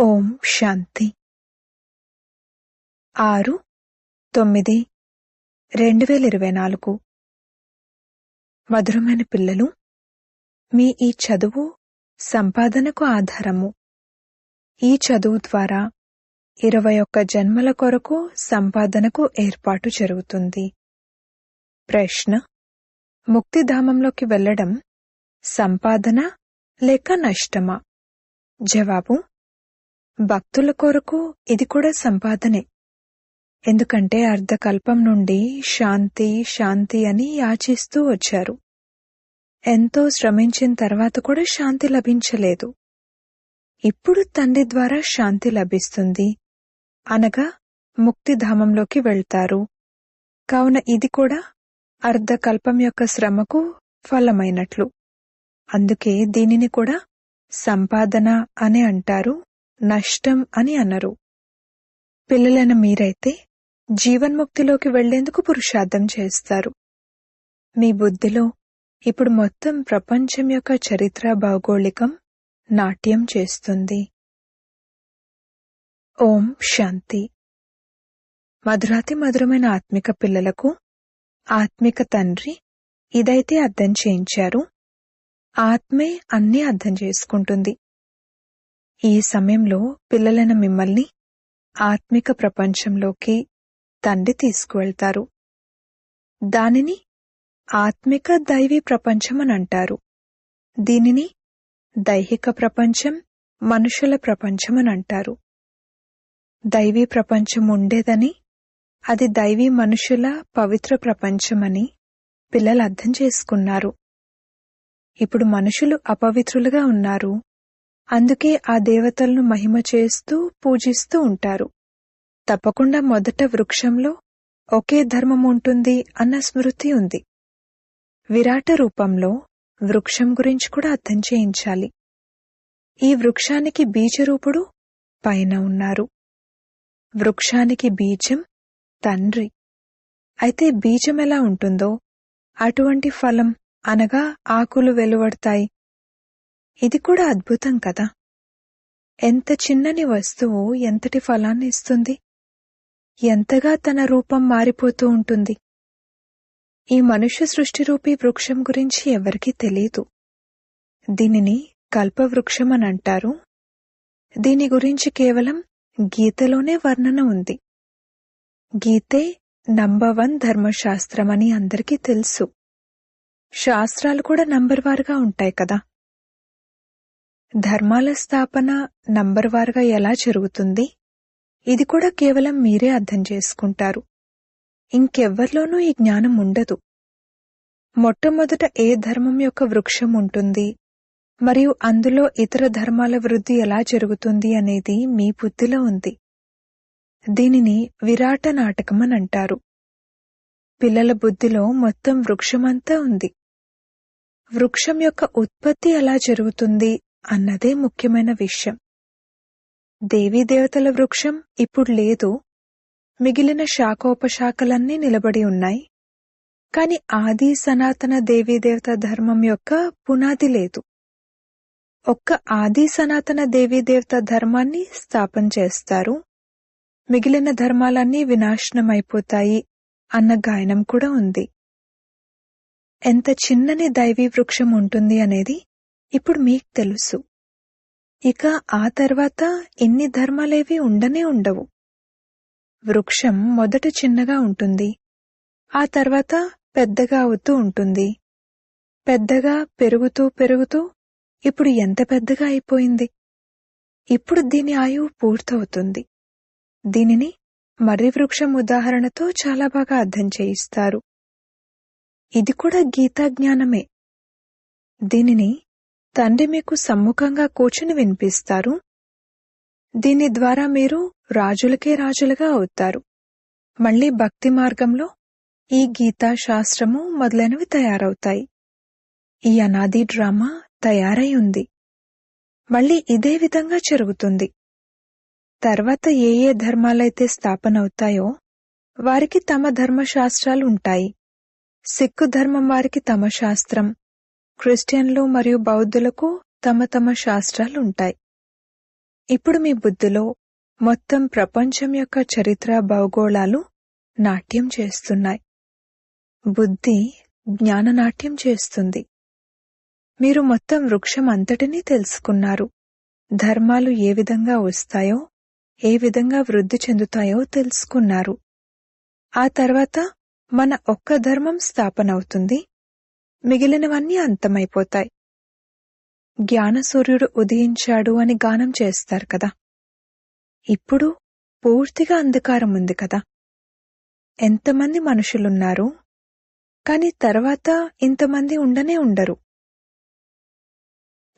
ఓం శాంతి. ఆరు తొమ్మిది రెండు వేల ఇరవై నాలుగు. మధురమైన పిల్లలు మీ ఈ చదువు సంపాదనకు ఆధారము. ఈ చదువు ద్వారా ఇరవై ఒక్క జన్మల కొరకు సంపాదనకు ఏర్పాటు జరుగుతుంది. ప్రశ్న ముక్తిధామంలోకి వెళ్ళడం సంపాదన లేక నష్టమా? జవాబు భక్తుల కొరకు ఇది కూడా సంపాదనే. ఎందుకంటే అర్ధకల్పం నుండి శాంతి శాంతి అని యాచిస్తూ వచ్చారు. ఎంతో శ్రమించిన తర్వాత కూడా శాంతి లభించలేదు. ఇప్పుడు తండ్రి ద్వారా శాంతి లభిస్తుంది. అనగా ముక్తిధామంలోకి వెళ్తారు. కావున ఇది కూడా అర్ధకల్పం యొక్క శ్రమకు ఫలమైనట్లు. అందుకే దీనిని కూడా సంపాదన అని అంటారు. నష్టం అని అన్నారు పిల్లలైన మీరైతే జీవన్ముక్తిలోకి వెళ్ళేందుకు పురుషార్థం చేస్తారు. మీ బుద్ధిలో ఇప్పుడు మొత్తం ప్రపంచం యొక్క చరిత్ర భౌగోళికం నాట్యం చేస్తుంది. ఓం శాంతి. మధురాతి మధురమైన ఆత్మిక పిల్లలకు ఆత్మిక తండ్రి ఇదైతే అర్థం చేయించారు. ఆత్మే అన్నీ అర్థం చేసుకుంటుంది. ఈ సమయంలో పిల్లలైన మిమ్మల్ని ఆత్మిక ప్రపంచంలోకి తండ్రి తీసుకువెళ్తారు. దానిని ఆత్మిక దైవీ ప్రపంచం అని అంటారు. దీనిని దైహిక ప్రపంచం మనుషుల ప్రపంచం అని అంటారు. దైవీ ప్రపంచం ఉండేదని అది దైవీ మనుషుల పవిత్ర ప్రపంచమని పిల్లలు అర్థం చేసుకున్నారు. ఇప్పుడు మనుషులు అపవిత్రులుగా ఉన్నారు. అందుకే ఆ దేవతలను మహిమ చేస్తూ పూజిస్తూ ఉంటారు. తప్పకుండా మొదట వృక్షంలో ఒకే ధర్మం ఉంటుంది అన్న స్మృతి ఉంది. విరాట రూపంలో వృక్షం గురించి కూడా అర్థం చేయించాలి. ఈ వృక్షానికి బీజరూపుడు పైన ఉన్నారు. వృక్షానికి బీజం తండ్రి. అయితే బీజం ఎలా ఉంటుందో? అటువంటి ఫలం అనగా ఆకులు వెలువడతాయి. ఇది కూడా అద్భుతం కదా. ఎంత చిన్నని వస్తువు ఎంతటి ఫలాన్ని ఇస్తుంది. ఎంతగా తన రూపం మారిపోతూ ఉంటుంది. ఈ మనుష్య సృష్టిరూపీ వృక్షం గురించి ఎవరికీ తెలియదు దీనిని కల్పవృక్షం అని అంటారు. దీని గురించి కేవలం గీతలోనే వర్ణన ఉంది. గీతే నంబవన్ ధర్మశాస్త్రం అని అందరికీ తెలుసు. శాస్త్రాలు కూడా నంబర్ వారుగా ఉంటాయి కదా. ధర్మాల స్థాపన నంబర్ వారుగా ఎలా జరుగుతుంది? ఇది కూడా కేవలం మీరే అర్థం చేసుకుంటారు. ఇంకెవ్వరిలోనూ ఈ జ్ఞానం ఉండదు. మొట్టమొదట ఏ ధర్మం యొక్క వృక్షం ఉంటుంది? మరియు అందులో ఇతర ధర్మాల వృద్ధి ఎలా జరుగుతుంది అనేది మీ బుద్ధిలో ఉంది. దీనిని విరాట నాటకం అని అంటారు. పిల్లల బుద్ధిలో మొత్తం వృక్షమంతా ఉంది. వృక్షం యొక్క ఉత్పత్తి ఎలా జరుగుతుంది? అన్నదే ముఖ్యమైన విషయం. దేవీదేవతల వృక్షం ఇప్పుడు లేదు. మిగిలిన శాఖోపశాఖలన్నీ నిలబడి ఉన్నాయి. కాని ఆది సనాతన దేవీదేవత ధర్మం యొక్క పునాది లేదు. ఒక్క ఆది సనాతన దేవీదేవత ధర్మాన్ని స్థాపన చేస్తారు. మిగిలిన ధర్మాలన్నీ వినాశనమైపోతాయి అన్న గాయనం కూడా ఉంది. ఎంత చిన్నని దైవీ వృక్షం ఉంటుంది అనేది ఇప్పుడు మీకు తెలుసు. ఇక ఆ తర్వాత ఇన్ని ధర్మాలేవి ఉండనే ఉండవు. వృక్షం మొదట చిన్నగా ఉంటుంది. ఆ తర్వాత పెద్దగా అవుతూ ఉంటుంది. పెద్దగా పెరుగుతూ పెరుగుతూ ఇప్పుడు ఎంత పెద్దగా అయిపోయింది? ఇప్పుడు దీని ఆయువు పూర్తవుతుంది. దీనిని మర్రి వృక్షం ఉదాహరణతో చాలా బాగా అర్థం చేయిస్తారు. ఇది కూడా గీతా జ్ఞానమే. దీనిని తండ్రి మీకు సమ్ముఖంగా కూర్చుని వినిపిస్తారు. దీని ద్వారా మీరు రాజులకే రాజులుగా అవుతారు. మళ్ళీ భక్తి మార్గంలో ఈ గీతా శాస్త్రము మొదలైనవి తయారవుతాయి. ఈ అనాది డ్రామా తయారై ఉంది. మళ్ళీ ఇదే విధంగా జరుగుతుంది. తర్వాత ఏ ఏ ధర్మాలైతే స్థాపన అవుతాయో వారికి తమ ధర్మశాస్త్రాలు ఉంటాయి. సిక్కు ధర్మం వారికి తమ శాస్త్రం క్రిస్టియన్లు మరియు బౌద్ధులకు తమ తమ శాస్త్రాలు ఉంటాయి ఇప్పుడు మీ బుద్ధిలో మొత్తం ప్రపంచం యొక్క చరిత్ర భౌగోళాలు నాట్యం చేస్తున్నాయి. బుద్ధి జ్ఞాననాట్యం చేస్తుంది. మీరు మొత్తం వృక్షం అంతటినీ తెలుసుకున్నారు. ధర్మాలు ఏ విధంగా వస్తాయో ఏ విధంగా వృద్ధి చెందుతాయో తెలుసుకున్నారు. ఆ తర్వాత మన ఒక్క ధర్మం స్థాపన అవుతుంది మిగిలినవన్నీ అంతమైపోతాయి. జ్ఞాన సూర్యుడు ఉదయించాడు అని గానం చేస్తారు కదా. ఇప్పుడు పూర్తిగా అంధకారం ఉంది కదా. ఎంతమంది మనుషులున్నారు? కాని తర్వాత ఇంతమంది ఉండనే ఉండరు.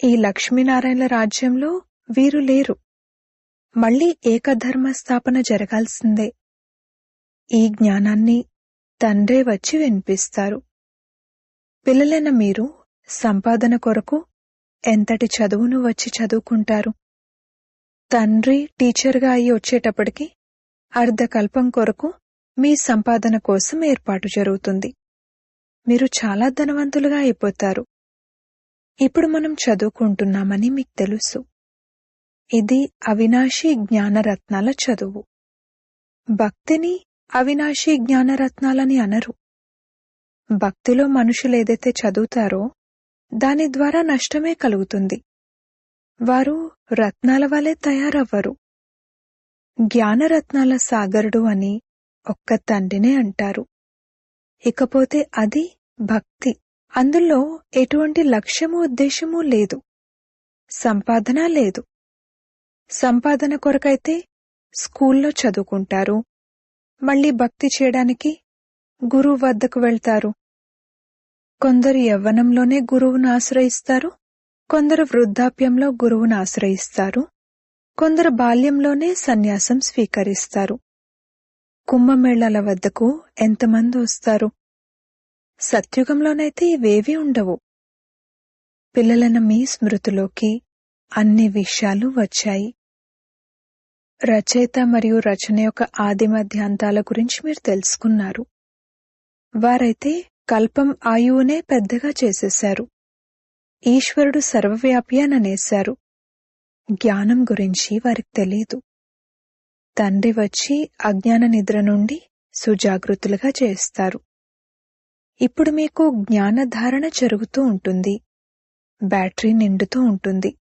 ఈ లక్ష్మీనారాయణ రాజ్యంలో వీరు లేరు. మళ్ళీ ఏకధర్మ స్థాపన జరగాల్సిందే. ఈ జ్ఞానాన్ని తండ్రే వచ్చి వినిపిస్తారు. పిల్లలైన మీరు సంపాదన కొరకు ఎంతటి చదువును వచ్చి చదువుకుంటారు? తండ్రి టీచర్గా అయి వచ్చేటప్పటికి అర్ధకల్పం కొరకు మీ సంపాదన కోసం ఏర్పాటు జరుగుతుంది. మీరు చాలా ధనవంతులుగా అయిపోతారు. ఇప్పుడు మనం చదువుకుంటున్నామని మీకు తెలుసు. ఇది అవినాశి జ్ఞానరత్నాల చదువు. భక్తిని అవినాశి జ్ఞానరత్నాలని అనరు. భక్తిలో మనుషులు ఏదైతే చదువుతారో దాని ద్వారా నష్టమే కలుగుతుంది. వారు రత్నాల వలె తయారవ్వరు. జ్ఞానరత్నాల సాగరుడు అని ఒక్క తండ్రినే అంటారు. ఇకపోతే అది భక్తి. అందులో ఎటువంటి లక్ష్యము ఉద్దేశము లేదు. సంపాదన లేదు. సంపాదన కొరకైతే స్కూల్లో చదువుకుంటారు. మళ్ళీ భక్తి చేయడానికి గురువు వద్దకు వెళ్తారు. కొందరు యవ్వనంలోనే గురువును ఆశ్రయిస్తారు కొందరు వృద్ధాప్యంలో గురువును ఆశ్రయిస్తారు కొందరు బాల్యంలోనే సన్యాసం స్వీకరిస్తారు. కుంభమేళాల వద్దకు ఎంతమంది వస్తారు? సత్యుగంలోనైతే ఇవేవీ ఉండవు. పిల్లలను మీ స్మృతిలోకి అన్ని విషయాలు వచ్చాయి. రచయిత మరియు రచన యొక్క ఆది మధ్యాంతాల గురించి మీరు తెలుసుకున్నారు. వారైతే కల్పం ఆయువునే పెద్దగా చేసేశారు. ఈశ్వరుడు సర్వవ్యాపి అని అనేశారు జ్ఞానం గురించి వారికి తెలీదు. తండ్రి వచ్చి అజ్ఞాన నిద్ర నుండి సుజాగృతులుగా చేస్తారు. ఇప్పుడు మీకు జ్ఞానధారణ జరుగుతూ ఉంటుంది. బ్యాటరీ నిండుతూ ఉంటుంది.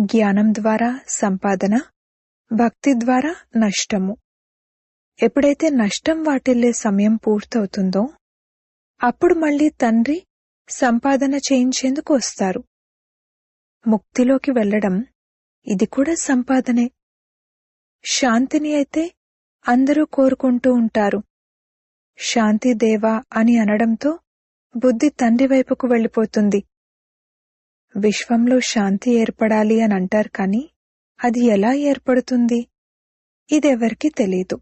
జ్ఞానం ద్వారా సంపాదన భక్తి ద్వారా నష్టము. ఎప్పుడైతే నష్టం వాటిల్లే సమయం పూర్తవుతుందో అప్పుడు మళ్ళీ తండ్రి సంపాదన చేయించేందుకు వస్తారు. ముక్తిలోకి వెళ్ళడం ఇది కూడా సంపాదనే. శాంతిని అయితే అందరూ కోరుకుంటూ ఉంటారు. శాంతి దేవా అని అనడంతో బుద్ధి తండ్రి వైపుకు వెళ్ళిపోతుంది. విశ్వంలో శాంతి ఏర్పడాలి అని అంటారు కాని అది ఎలా ఏర్పడుతుంది? ఇదెవరికీ తెలీదు.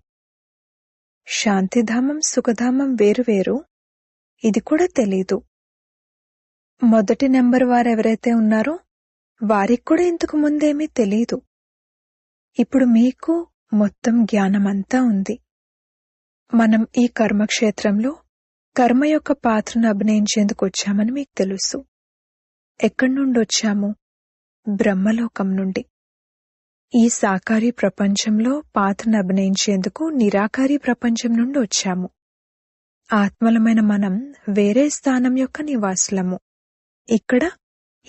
శాంతిధామం సుఖధామం వేరువేరు ఇది కూడా తెలీదు. మొదటి నెంబర్ వారెవరైతే ఉన్నారో వారికి కూడా ఇంతకు ముందేమీ తెలీదు. ఇప్పుడు మీకు మొత్తం జ్ఞానమంతా ఉంది. మనం ఈ కర్మక్షేత్రంలో కర్మ యొక్క పాత్రను అభినయించేందుకు వచ్చామని మీకు తెలుసు. ఎక్కడి నుండి వచ్చాము? బ్రహ్మలోకం నుండి. ఈ సాకారి ప్రపంచంలో పాత్రను అభినయించేందుకు నిరాకారి ప్రపంచం నుండి వచ్చాము. ఆత్మలమైన మనం వేరే స్థానం యొక్క నివాసులము. ఇక్కడ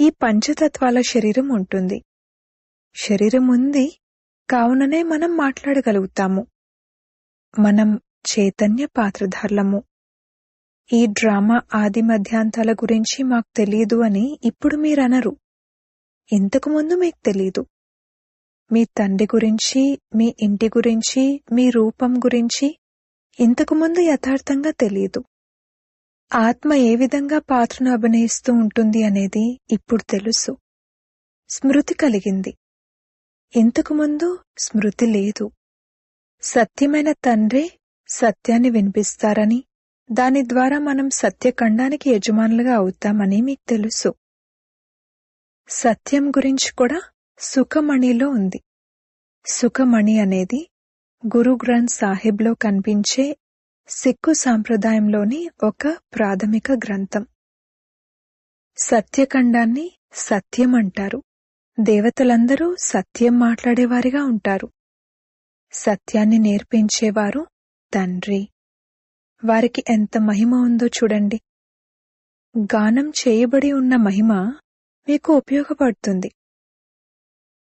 ఈ పంచతత్వాల శరీరం ఉంటుంది. శరీరం ఉంది కావుననే మనం మాట్లాడగలుగుతాము. మనం చైతన్య పాత్రధారులము. ఈ డ్రామా ఆది మధ్యాంతాల గురించి మాకు తెలియదు అని ఇప్పుడు మీరనరు. ఇంతకుముందు మీకు తెలీదు. మీ తండ్రి గురించి మీ ఇంటి గురించి మీ రూపం గురించి ఇంతకుముందు యథార్థంగా తెలియదు ఆత్మ ఏ విధంగా పాత్రను అభినయిస్తూ ఉంటుంది అనేది ఇప్పుడు తెలుసు. స్మృతి కలిగింది. ఇంతకుముందు స్మృతి లేదు. సత్యమైన తండ్రే సత్యాన్ని వినిపిస్తారని దాని ద్వారా మనం సత్యఖండానికి యజమానులుగా అవుతామని మీకు తెలుసు. సత్యం గురించి కూడా సుఖమణిలో ఉంది. సుఖమణి అనేది గురు గ్రంథ్ సాహిబ్లో కనిపించే సిక్కు సాంప్రదాయంలోని ఒక ప్రాథమిక గ్రంథం. సత్యఖండాన్ని సత్యం అంటారు. దేవతలందరూ సత్యం మాట్లాడేవారిగా ఉంటారు. సత్యాన్ని నేర్పించేవారు తండ్రి. వారికి ఎంత మహిమ ఉందో చూడండి. గానం చేయబడి ఉన్న మహిమ మీకు ఉపయోగపడుతుంది.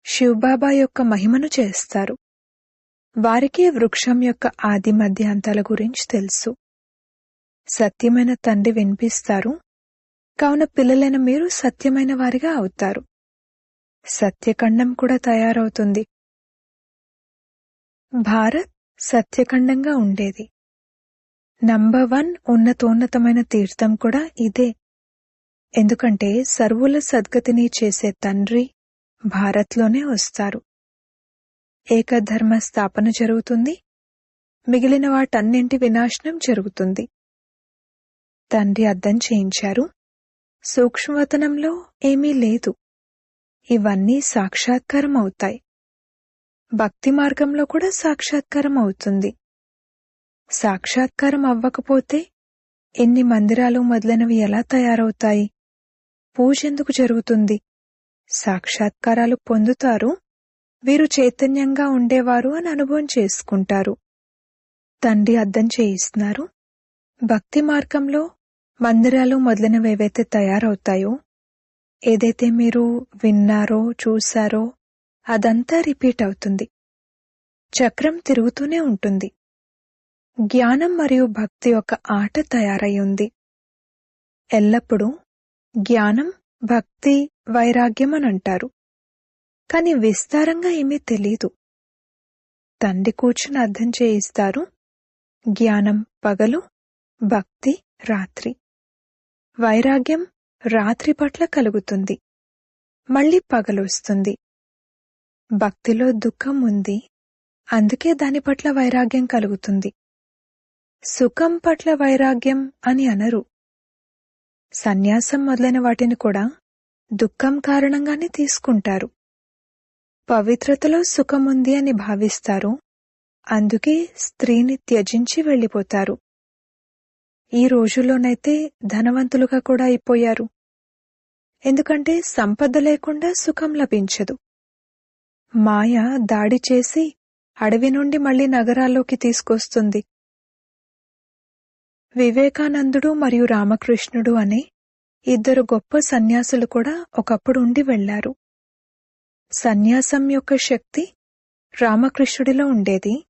శివబాబా యొక్క మహిమను చేస్తారు. వారికి వృక్షం యొక్క ఆది మధ్యాంతాల గురించి తెలుసు. సత్యమైన తండ్రి వినిపిస్తారు. కావున పిల్లలైన మీరు సత్యమైన వారిగా అవుతారు. సత్యఖండం కూడా తయారవుతుంది. భారత్ సత్యఖండంగా ఉండేది. నంబర్ వన్ ఉన్నతోన్నతమైన తీర్థం కూడా ఇదే. ఎందుకంటే సర్వుల సద్గతిని చేసే తండ్రి భారత్లోనే వస్తారు. ఏకధర్మ స్థాపన జరుగుతుంది. మిగిలిన వాటన్నింటి వినాశనం జరుగుతుంది. తండ్రి అర్థం చేయించారు. సూక్ష్మవతనంలో ఏమీ లేదు. ఇవన్నీ సాక్షాత్కారం అవుతాయి భక్తి మార్గంలో కూడా సాక్షాత్కారం అవుతుంది సాక్షాత్కారం అవ్వకపోతే ఎన్ని మందిరాలు మొదలైనవి ఎలా తయారవుతాయి? పూజ ఎందుకు జరుగుతుంది? సాక్షాత్కారాలు పొందుతారు. వీరు చైతన్యంగా ఉండేవారు అని అనుభవం చేసుకుంటారు. తండ్రి అర్థం చేయిస్తున్నారు. భక్తి మార్గంలో మందిరాలు మొదలైనవి ఏవైతే తయారవుతాయో ఏదైతే మీరు విన్నారో చూశారో అదంతా రిపీట్ అవుతుంది. చక్రం తిరుగుతూనే ఉంటుంది. జ్ఞానం మరియు భక్తి ఒక ఆట తయారై ఉంది. ఎల్లప్పుడూ జ్ఞానం భక్తి వైరాగ్యం అని అంటారు. కాని విస్తారంగా ఏమీ తెలీదు. తండ్రి కూర్చుని అర్థం చేయిస్తారు. జ్ఞానం పగలు భక్తి రాత్రి. వైరాగ్యం రాత్రి పట్ల కలుగుతుంది. మళ్ళీ పగలొస్తుంది భక్తిలో దుఃఖం ఉంది. అందుకే దాని పట్ల వైరాగ్యం కలుగుతుంది. సుఖం పట్ల వైరాగ్యం అని అనరు. సన్యాసం మొదలైన వాటిని కూడా దుఃఖం కారణంగానే తీసుకుంటారు. పవిత్రతలో సుఖముంది అని భావిస్తారు. అందుకే స్త్రీని త్యజించి వెళ్ళిపోతారు. ఈ రోజుల్లోనైతే ధనవంతులుగా కూడా అయిపోయారు. ఎందుకంటే సంపద లేకుండా సుఖం లభించదు. మాయ దాడి చేసి అడవి నుండి మళ్ళీ నగరాల్లోకి తీసుకొస్తుంది. వివేకానందుడు మరియు రామకృష్ణుడు అనే ఇద్దరు గొప్ప సన్యాసులు కూడా ఒకప్పుడు ఉండి వెళ్ళారు సన్యాసం యొక్క శక్తి రామకృష్ణుడిలో ఉండేది.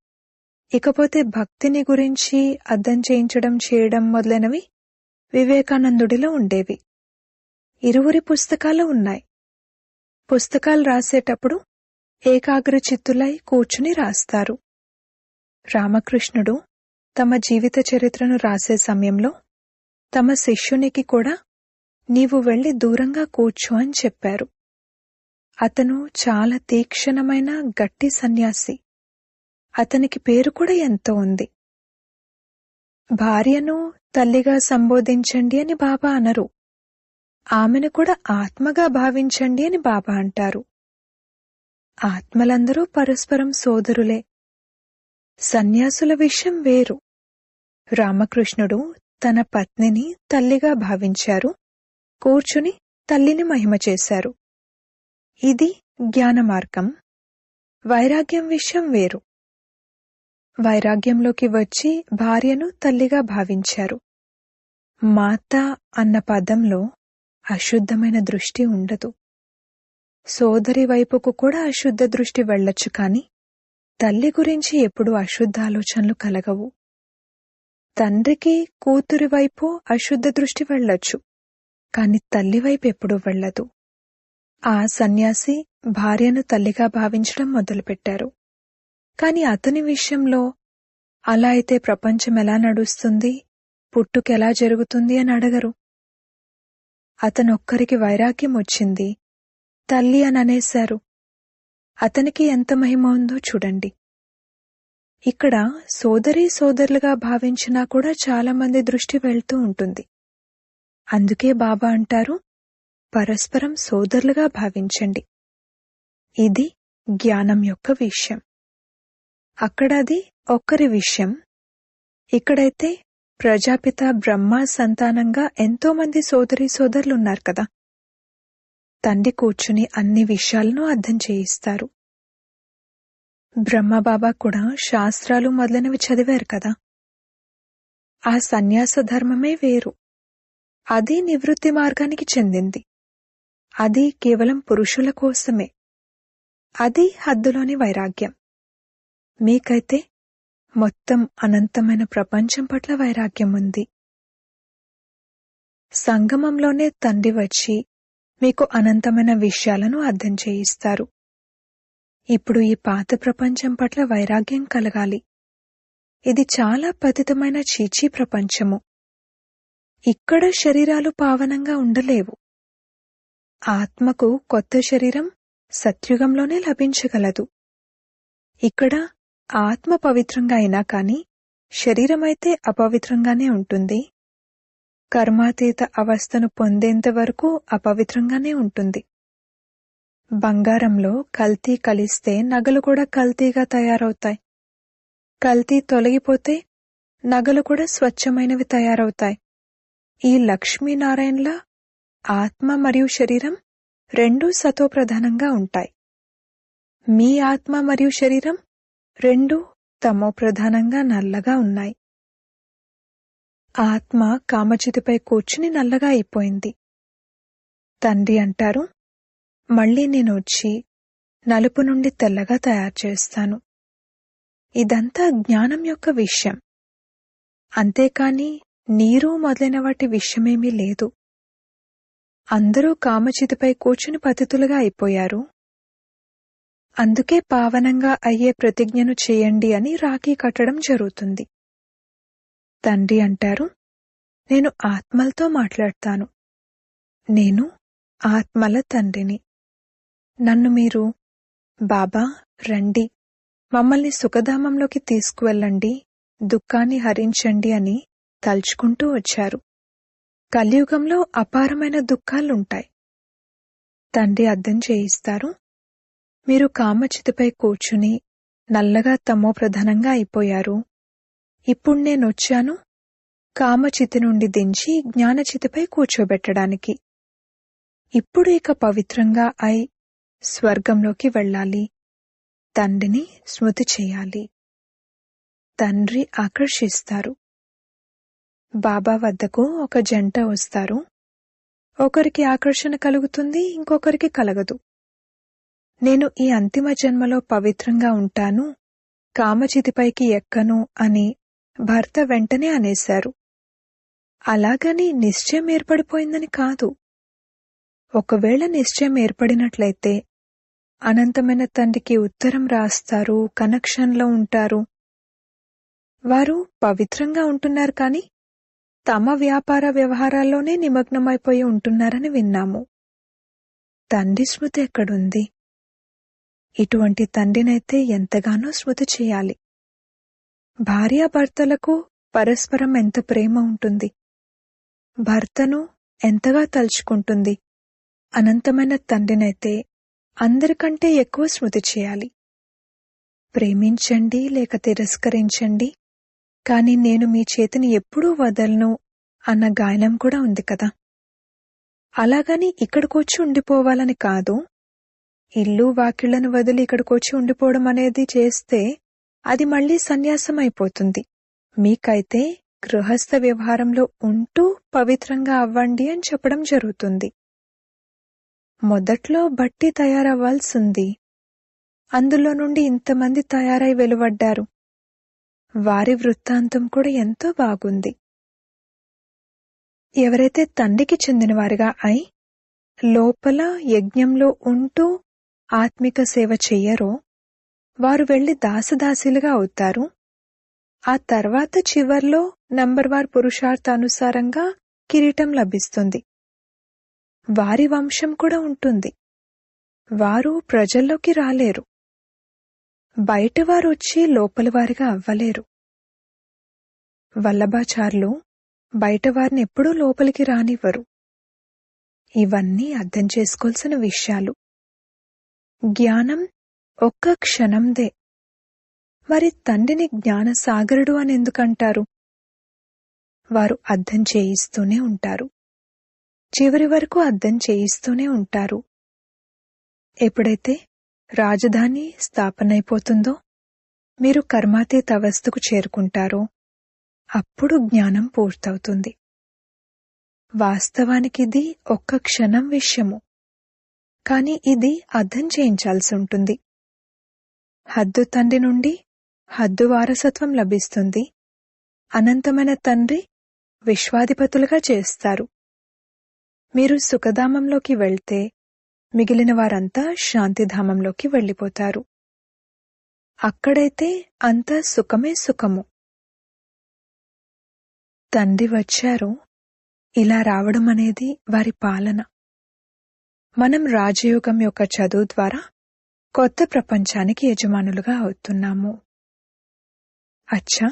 ఇకపోతే భక్తిని గురించి అర్థం చేయించడం చేయడం మొదలైనవి వివేకానందుడిలో ఉండేవి. ఇరువురి పుస్తకాలు ఉన్నాయి. పుస్తకాలు రాసేటప్పుడు ఏకాగ్ర చిత్తులై కూర్చుని రాస్తారు. రామకృష్ణుడు తమ జీవిత చరిత్రను రాసే సమయంలో తమ శిష్యునికి కూడా నీవు వెళ్ళి దూరంగా కూర్చో అని చెప్పారు. అతను చాలా తీక్షణమైన గట్టి సన్యాసి. అతనికి పేరు కూడా ఎంతో ఉంది. భార్యను తల్లిగా సంబోధించండి అని బాబా అనరు. ఆమెను కూడా ఆత్మగా భావించండి అని బాబా అంటారు. ఆత్మలందరూ పరస్పరం సోదరులే. సన్యాసుల విషయం వేరు. రామకృష్ణుడు తన పత్నిని తల్లిగా భావించారు. కూర్చుని తల్లిని మహిమ చేశారు. ఇది జ్ఞాన మార్గం వైరాగ్యం విషయం వేరు. వైరాగ్యంలోకి వచ్చి భార్యను తల్లిగా భావించారు. మాత అన్న పదంలో అశుద్ధమైన దృష్టి ఉండదు. సోదరి వైపుకు కూడా అశుద్ధ దృష్టి వెళ్ళొచ్చు కాని తల్లి గురించి ఎప్పుడూ అశుద్ధ ఆలోచనలు కలగవు. తండ్రికి కూతురి వైపు అశుద్ధ దృష్టి వెళ్ళొచ్చు కాని తల్లి వైపు ఎప్పుడూ వెళ్ళదు. ఆ సన్యాసి భార్యను తల్లిగా భావించడం మొదలుపెట్టారు. కాని అతని విషయంలో అలా అయితే ప్రపంచం ఎలా నడుస్తుంది? పుట్టుకెలా జరుగుతుంది అని అడగరు. అతనొక్కరికి వైరాగ్యం వచ్చింది. తల్లి అని అనేశారు. అతనికి ఎంత మహిమ ఉందో చూడండి. ఇక్కడ సోదరీ సోదరులుగా భావించినా కూడా చాలా మంది దృష్టి వెళ్తూ ఉంటుంది. అందుకే బాబా అంటారు పరస్పరం సోదరులుగా భావించండి. ఇది జ్ఞానం యొక్క విషయం. అక్కడది ఒక్కరి విషయం. ఇక్కడైతే ప్రజాపిత బ్రహ్మ సంతానంగా ఎంతో మంది సోదరి సోదరులున్నారు కదా. తండ్రి కూర్చుని అన్ని విషయాలను అర్థం చేయిస్తారు. బ్రహ్మబాబా కూడా శాస్త్రాలు మొదలైనవి చదివారు కదా. ఆ సన్యాస ధర్మమే వేరు. అది నివృత్తి మార్గానికి చెందింది. అది కేవలం పురుషుల కోసమే. అది హద్దులోని వైరాగ్యం. మీకైతే మొత్తం అనంతమైన ప్రపంచం పట్ల వైరాగ్యం ఉంది. సంగమంలోనే తండ్రి వచ్చి మీకు అనంతమైన విషయాలను అర్థం చేయిస్తారు. ఇప్పుడు ఈ పాత ప్రపంచం పట్ల వైరాగ్యం కలగాలి. ఇది చాలా పతితమైన చీచీ ప్రపంచము. ఇక్కడ శరీరాలు పావనంగా ఉండలేవు. ఆత్మకు కొత్త శరీరం సత్యుగంలోనే లభించగలదు. ఇక్కడ ఆత్మ పవిత్రంగా అయినా కాని శరీరమైతే అపవిత్రంగానే ఉంటుంది. కర్మాతీత అవస్థను పొందేంత వరకు అపవిత్రంగానే ఉంటుంది. బంగారంలో కల్తీ కలిస్తే నగలు కూడా కల్తీగా తయారవుతాయి. కల్తీ తొలగిపోతే నగలు కూడా స్వచ్ఛమైనవి తయారవుతాయి. ఈ లక్ష్మీనారాయణల ఆత్మ మరియు శరీరం రెండూ సతోప్రధానంగా ఉంటాయి. మీ ఆత్మ మరియు శరీరం రెండూ తమో ప్రధానంగా నల్లగా ఉన్నాయి. ఆత్మ కామచితిపై కూర్చుని నల్లగా అయిపోయింది. తండ్రి అంటారు మళ్ళీ నేను వచ్చి నలుపు నుండి తెల్లగా తయారు చేస్తాను. ఇదంతా జ్ఞానం యొక్క విషయం. అంతేకాని నీరు మొదలైన వాటి విషయమేమీ లేదు. అందరూ కామచితిపై కూర్చుని పతితులుగా అయిపోయారు. అందుకే పావనంగా అయ్యే ప్రతిజ్ఞను చేయండి అని రాఖీ కట్టడం జరుగుతుంది. తండ్రి అంటారు నేను ఆత్మలతో మాట్లాడతాను. నేను ఆత్మల తండ్రిని. నన్ను మీరు బాబా రండి మమ్మల్ని సుఖధామంలోకి తీసుకువెళ్ళండి దుఃఖాన్ని హరించండి అని తలుచుకుంటూ వచ్చారు. కలియుగంలో అపారమైన దుఃఖాలుంటాయి. తండ్రి అర్థం చేయిస్తారు. మీరు కామచితిపై కూర్చుని నల్లగా తమో ప్రధానంగా అయిపోయారు. ఇప్పుడు నేనొచ్చాను. కామచితి నుండి దించి జ్ఞానచితిపై కూర్చోబెట్టడానికి. ఇప్పుడు ఇక పవిత్రంగా అయి స్వర్గంలోకి వెళ్ళాలి. తండ్రిని స్మృతి చేయాలి. తండ్రి ఆకర్షిస్తారు. బాబా వద్దకు ఒక జంట వస్తారు. ఒకరికి ఆకర్షణ కలుగుతుంది ఇంకొకరికి కలగదు. నేను ఈ అంతిమ జన్మలో పవిత్రంగా ఉంటాను కామచితిపైకి ఎక్కను అని భర్త వెంటనే అనేశారు. అలాగని నిశ్చయం ఏర్పడిపోయిందని కాదు. ఒకవేళ నిశ్చయం ఏర్పడినట్లయితే అనంతమైన తండ్రికి ఉత్తరం రాస్తారు కనెక్షన్లో ఉంటారు. వారు పవిత్రంగా ఉంటున్నారు కానీ తమ వ్యాపార వ్యవహారాల్లోనే నిమగ్నమైపోయి ఉంటున్నారని విన్నాము. తండ్రి స్మృతి ఎక్కడుంది? ఇటువంటి తండ్రినైతే ఎంతగానో స్మృతి చేయాలి. భార్యాభర్తలకు పరస్పరం ఎంత ప్రేమ ఉంటుంది? భర్తను ఎంతగా తలుచుకుంటుంది? అనంతమైన తండ్రినైతే అందరికంటే ఎక్కువ స్మృతి చేయాలి. ప్రేమించండి లేక తిరస్కరించండి కాని నేను మీ చేతిని ఎప్పుడూ వదలను అన్న గాయనం కూడా ఉంది కదా. అలాగని ఇక్కడికొచ్చి ఉండిపోవాలని కాదు. ఇల్లు వాకిళ్ళను వదిలి ఇక్కడికొచ్చి ఉండిపోవడం అనేది చేస్తే అది మళ్ళీ సన్యాసం అయిపోతుంది మీకైతే గృహస్థ వ్యవహారంలో ఉంటూ పవిత్రంగా అవ్వండి అని చెప్పడం జరుగుతుంది. మొదట్లో బట్టి తయారవ్వాల్సింది. అందులో నుండి ఇంతమంది తయారై వెలువడ్డారు. వారి వృత్తాంతం కూడా ఎంతో బాగుంది. ఎవరైతే తండ్రికి చెందినవారిగా అయి లోపల యజ్ఞంలో ఉంటూ ఆత్మిక సేవ చెయ్యరో వారు వెళ్ళి దాసదాసీలుగా అవుతారు. ఆ తర్వాత చివర్లో నంబర్ వార్ పురుషార్థానుసారంగా కిరీటం లభిస్తుంది. వారి వంశం కూడా ఉంటుంది. వారు ప్రజల్లోకి రాలేరు. బయటవారు వచ్చి లోపలివారిగా అవ్వలేరు. వల్లభాచార్లు బయటవారిని ఎప్పుడూ లోపలికి రానివ్వరు. ఇవన్నీ అర్థం చేసుకోవాల్సిన విషయాలు. జ్ఞానం ఒక్క క్షణందే. మరి తండ్రిని జ్ఞానసాగరుడు అని ఎందుకంటారు వారు అర్థం చేయిస్తూనే ఉంటారు. చివరి వరకు అర్థం చేయిస్తూనే ఉంటారు. ఎప్పుడైతే రాజధాని స్థాపనైపోతుందో? మీరు కర్మాతీత అవస్థకు చేరుకుంటారో? అప్పుడు జ్ఞానం పూర్తవుతుంది. వాస్తవానికిది ఒక్క క్షణం విషయము. కాని ఇది అర్థం చేయించాల్సి ఉంటుంది. హద్దు తండ్రి నుండి హద్దు వారసత్వం లభిస్తుంది. అనంతమైన తండ్రి విశ్వాధిపతులుగా చేస్తారు. మీరు సుఖధామంలోకి వెళ్తే మిగిలిన వారంతా శాంతిధామంలోకి వెళ్ళిపోతారు. అక్కడైతే అంతా సుఖమే సుఖము. తండ్రి వచ్చారు. ఇలా రావడం అనేది వారి పాలన. మనం రాజయోగం యొక్క చదువు ద్వారా కొత్త ప్రపంచానికి యజమానులుగా అవుతున్నాము. అచ్చా!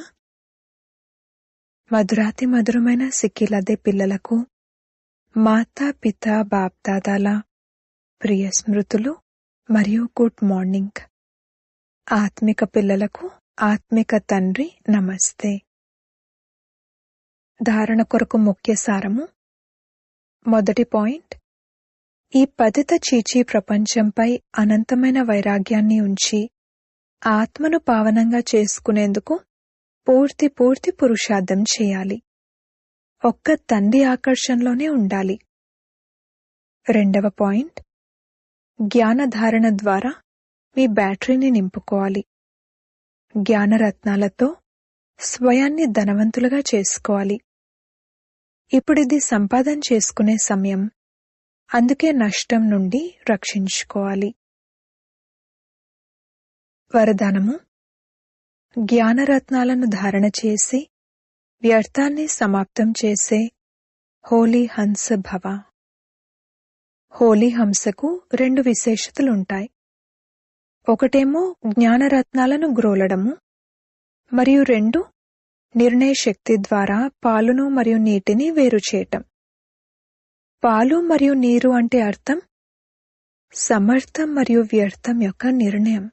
మధురాతి మధురమైన సిక్కిలదే పిల్లలకు మాతా పిత బాప్దాదాల ప్రియ స్మృతులు మరియు గుడ్ మార్నింగ్. ఆత్మిక పిల్లలకు ఆత్మిక తండ్రి నమస్తే. ధారణ కొరకు ముఖ్య సారము. మొదటి పాయింట్. ఈ పతిత చీచీ ప్రపంచంపై అనంతమైన వైరాగ్యాన్ని ఉంచి ఆత్మను పావనంగా చేసుకునేందుకు పూర్తి పూర్తి పురుషార్థం చేయాలి. ఒక్క తండ్రి ఆకర్షణలోనే ఉండాలి. రెండవ పాయింట్. జ్ఞానధారణ ద్వారా మీ బ్యాటరీని నింపుకోవాలి. జ్ఞానరత్నాలతో స్వయాన్ని ధనవంతులుగా చేసుకోవాలి. ఇప్పుడిది సంపాదన చేసుకునే సమయం. అందుకే నష్టం నుండి రక్షించుకోవాలి. వరదానము. జ్ఞానరత్నాలను ధారణ చేసి వ్యర్థాన్ని సమాప్తం చేసే హోలీ హంస భవ. హోలీ హంసకు రెండు విశేషతలుంటాయి. ఒకటేమో జ్ఞానరత్నాలను గ్రోలడము మరియు రెండు నిర్ణయశక్తి ద్వారా పాలును మరియు నీటిని వేరుచేయటం పాలు మరియు నీరు అంటే అర్థం సమర్థం మరియు వ్యర్థం యొక్క నిర్ణయం.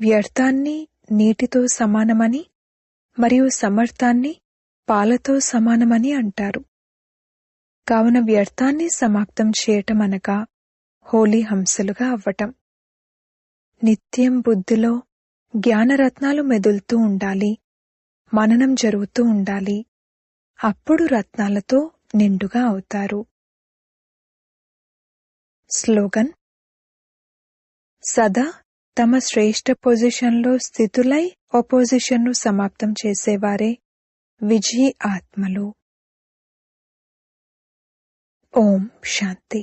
వ్యర్థాన్ని నీటితో సమానమని మరియు సమర్థాన్ని పాలతో సమానమని అంటారు. కావున వ్యర్థాన్ని సమాప్తం చేయటం అనగా హోలీ హంసలుగా అవ్వటం. నిత్యం బుద్ధిలో జ్ఞానరత్నాలు మెదులుతూ ఉండాలి. మననం జరుగుతూ ఉండాలి. అప్పుడు రత్నాలతో నిండుగా అవుతారు. స్లోగన్ సదా తమ శ్రేష్ఠ పొజిషన్లో స్థితులై ఒపోజిషన్ను సమాప్తం చేసేవారే విజయీ ఆత్మలు. ఓం శాంతి